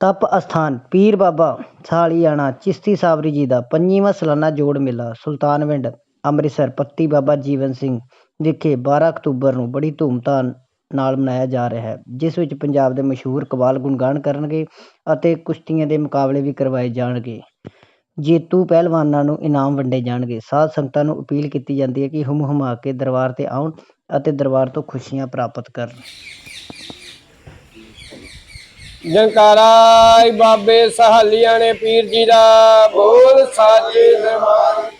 ਤਪ ਅਸਥਾਨ, ਪੀਰ ਬਾਬਾ ਸਾਲੀਆਣਾ, ਚਿਸ਼ਤੀ ਸਾਬਰੀ ਜੀ ਦਾ 25ਵਾਂ ਸਾਲਾਨਾ ਜੋੜ ਮੇਲਾ, ਸੁਲਤਾਨਵਿੰਡ, ਅੰਮ੍ਰਿਤਸਰ, ਪੱਤੀ ਬਾਬਾ ਜੀਵਨ ਸਿੰਘ ਵਿਖੇ 12 ਅਕਤੂਬਰ ਨੂੰ ਬੜੀ ਧੂਮਧਾਮ ਨਾਲ ਮਨਾਇਆ ਜਾ ਰਿਹਾ ਹੈ, ਜਿਸ ਵਿੱਚ ਪੰਜਾਬ ਦੇ ਮਸ਼ਹੂਰ ਕਵਾਲ ਗੁਣਗਾਨ ਕਰਨਗੇ ਅਤੇ ਕੁਸ਼ਤੀਆਂ ਦੇ ਮੁਕਾਬਲੇ ਵੀ ਕਰਵਾਏ ਜਾਣਗੇ। ਜੇਤੂ ਪਹਿਲਵਾਨਾਂ ਨੂੰ ਇਨਾਮ ਵੰਡੇ ਜਾਣਗੇ। ਸਾਧ ਸੰਗਤਾਂ ਨੂੰ ਅਪੀਲ ਕੀਤੀ ਜਾਂਦੀ ਹੈ ਕਿ ਹੁਮ ਹੁਮਾ ਕੇ ਦਰਬਾਰ ਤੇ ਆਉਣ ਅਤੇ ਦਰਬਾਰ ਤੋਂ ਖੁਸ਼ੀਆਂ ਪ੍ਰਾਪਤ ਕਰਨ। ਜੰਕਾਰਾ ਬਾਬੇ ਸਹਾਲੀਆਂ ਨੇ ਪੀਰ ਜੀ ਦਾ ਬੋਲ ਸਾਚੇ ਦਰਬਾਰ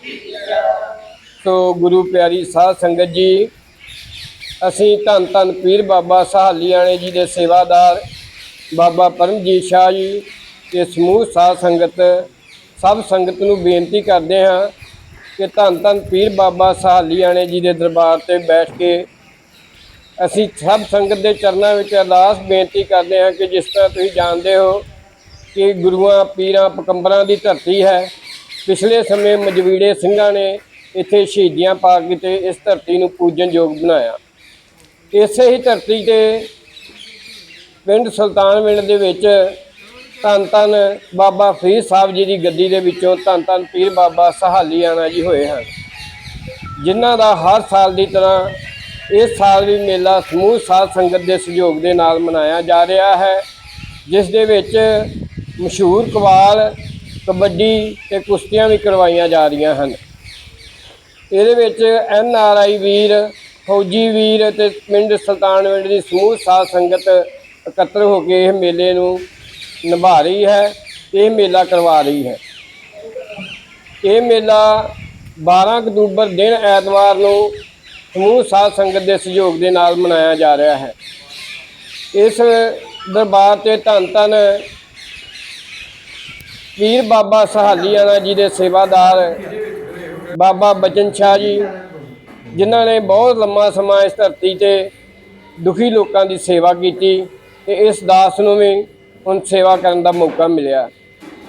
ਸੋ ਗੁਰੂ ਪਿਆਰੀ ਸਾਧ ਸੰਗਤ ਜੀ, ਅਸੀਂ ਧੰਨ ਧੰਨ ਪੀਰ ਬਾਬਾ ਸਹਾਲੀਆਂ ਜੀ ਦੇ ਸੇਵਾਦਾਰ ਬਾਬਾ ਪਰਮਜੀਤ ਸ਼ਾਹ ਜੀ ਤੇ ਸਮੂਹ ਸਾਧ ਸੰਗਤ, ਸਭ ਸੰਗਤ ਨੂੰ ਬੇਨਤੀ ਕਰਦੇ ਹਾਂ ਕਿ ਧੰਨ ਧੰਨ ਪੀਰ ਬਾਬਾ ਸਹਾਲੀਆਂ ਜੀ ਦੇ ਦਰਬਾਰ ਤੇ ਬੈਠ ਕੇ ਅਸੀਂ ਸਭ ਸੰਗਤ ਦੇ ਚਰਨਾਂ ਵਿੱਚ ਅਰਦਾਸ ਬੇਨਤੀ ਕਰਦੇ ਹਾਂ ਕਿ ਜਿਸ ਤਰ੍ਹਾਂ ਤੁਸੀਂ ਜਾਣਦੇ ਹੋ ਕਿ ਗੁਰੂਆਂ, ਪੀਰਾਂ ਪਕੰਬਰਾਂ ਦੀ ਧਰਤੀ ਹੈ। ਪਿਛਲੇ ਸਮੇਂ ਮਜਵੀੜੇ ਸਿੰਘਾਂ ਨੇ ਇੱਥੇ ਸ਼ਹੀਦੀਆਂ ਪਾ ਕੇ ਤੇ ਇਸ ਧਰਤੀ ਨੂੰ ਪੂਜਨਯੋਗ ਬਣਾਇਆ। ਇਸੇ ਹੀ ਧਰਤੀ ਤੇ ਪਿੰਡ ਸੁਲਤਾਨਵਿੰਡ ਦੇ ਵਿੱਚ ਧੰਨ ਧੰਨ ਬਾਬਾ ਫਰੀਦ ਸਾਹਿਬ ਜੀ ਦੀ ਗੱਦੀ ਦੇ ਵਿੱਚੋਂ ਧੰਨ ਧੰਨ ਪੀਰ ਬਾਬਾ ਸਹਾਲੀ ਆਣਾ ਜੀ ਹੋਏ ਹਨ, ਜਿਨ੍ਹਾਂ ਦਾ ਹਰ ਸਾਲ ਦੀ ਤਰ੍ਹਾਂ ਇਸ ਸਾਲ ਵੀ ਮੇਲਾ ਸਮੂਹ ਸਾਧ ਸੰਗਤ ਦੇ ਸਹਿਯੋਗ ਦੇ ਨਾਲ ਮਨਾਇਆ ਜਾ ਰਿਹਾ ਹੈ, ਜਿਸ ਦੇ ਵਿੱਚ ਮਸ਼ਹੂਰ ਕਵਾਲ, ਕਬੱਡੀ ਤੇ ਕੁਸ਼ਤੀਆਂ ਵੀ ਕਰਵਾਈਆਂ ਜਾ ਰਹੀਆਂ ਹਨ। ਇਹਦੇ ਵਿੱਚ ਐਨ ਆਰ ਆਈ ਵੀਰ, ਫੌਜੀ ਵੀਰ ਤੇ ਪਿੰਡ ਸੁਲਤਾਨਵਿੰਡ ਦੀ ਸਮੂਹ ਸਾਧ ਸੰਗਤ ਇਕੱਤਰ ਹੋ ਕੇ ਇਹ ਮੇਲੇ ਨੂੰ ਨਿਭਾ ਰਹੀ ਹੈ, ਇਹ ਮੇਲਾ ਕਰਵਾ ਰਹੀ ਹੈ। ਇਹ ਮੇਲਾ 12 ਅਕਤੂਬਰ ਦਿਨ ਐਤਵਾਰ ਨੂੰ ਸਮੂਹ ਸਾਧ ਸੰਗਤ ਦੇ ਸਹਿਯੋਗ ਦੇ ਨਾਲ ਮਨਾਇਆ ਜਾ ਰਿਹਾ ਹੈ। ਇਸ ਦਰਬਾਰ ਤੇ ਧੰਨ ਧੰਨ ਪੀਰ ਬਾਬਾ ਸਹਾਲੀਆਣਾ ਜੀ ਦੇ ਸੇਵਾਦਾਰ ਬਾਬਾ ਬਚਨ ਸ਼ਾਹ ਜੀ, ਜਿਨ੍ਹਾਂ ਨੇ ਬਹੁਤ ਲੰਮਾ ਸਮਾਂ ਇਸ ਧਰਤੀ ਤੇ ਦੁਖੀ ਲੋਕਾਂ ਦੀ ਸੇਵਾ ਕੀਤੀ ਤੇ ਇਸ ਦਾਸ ਨੂੰ ਵੀ ਹੁਣ ਸੇਵਾ ਕਰਨ ਦਾ ਮੌਕਾ ਮਿਲਿਆ।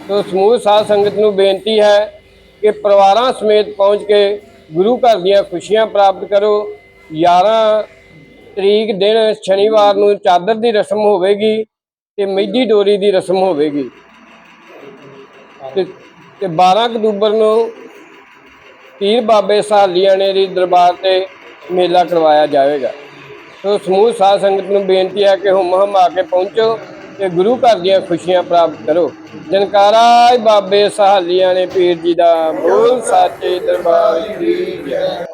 ਤੋ ਸਮੂਹ ਸਾਧ ਸੰਗਤ ਨੂੰ ਬੇਨਤੀ ਹੈ ਕਿ ਪਰਿਵਾਰਾਂ ਸਮੇਤ ਪਹੁੰਚ ਕੇ ਗੁਰੂ ਘਰ ਦੀਆਂ ਖੁਸ਼ੀਆਂ ਪ੍ਰਾਪਤ ਕਰੋ। 11 ਤਰੀਕ ਦਿਨ ਸ਼ਨੀਵਾਰ ਨੂੰ ਚਾਦਰ ਦੀ ਰਸਮ ਹੋਵੇਗੀ ਤੇ ਮਹਿੰਦੀ ਡੋਰੀ ਦੀ ਰਸਮ ਹੋਵੇਗੀ। ਤੇ 12 ਅਕਤੂਬਰ ਨੂੰ ਪੀਰ ਬਾਬੇ ਸਹਾਲੀਆਂ ਨੇ ਦਰਬਾਰ ਤੇ ਮੇਲਾ ਕਰਵਾਇਆ ਜਾਵੇਗਾ। ਸੋ ਸਮੂਹ ਸਾਧ ਸੰਗਤ ਨੂੰ ਬੇਨਤੀ ਹੈ ਕਿ ਹੁਮ ਹਮ ਆ ਕੇ ਪਹੁੰਚੋ। ਤੇ ਗੁਰੂ ਘਰ ਦੀਆਂ ਖੁਸ਼ੀਆਂ ਪ੍ਰਾਪਤ ਕਰੋ। ਜਨਕਾਰਾ ਬਾਬੇ ਸਹਾਲੀਆਂ ਨੇ ਪੀਰ ਜੀ ਦਾ। ਬੋਲ ਸਾਚੇ ਦਰਬਾਰ ਕੀ ਜੈ।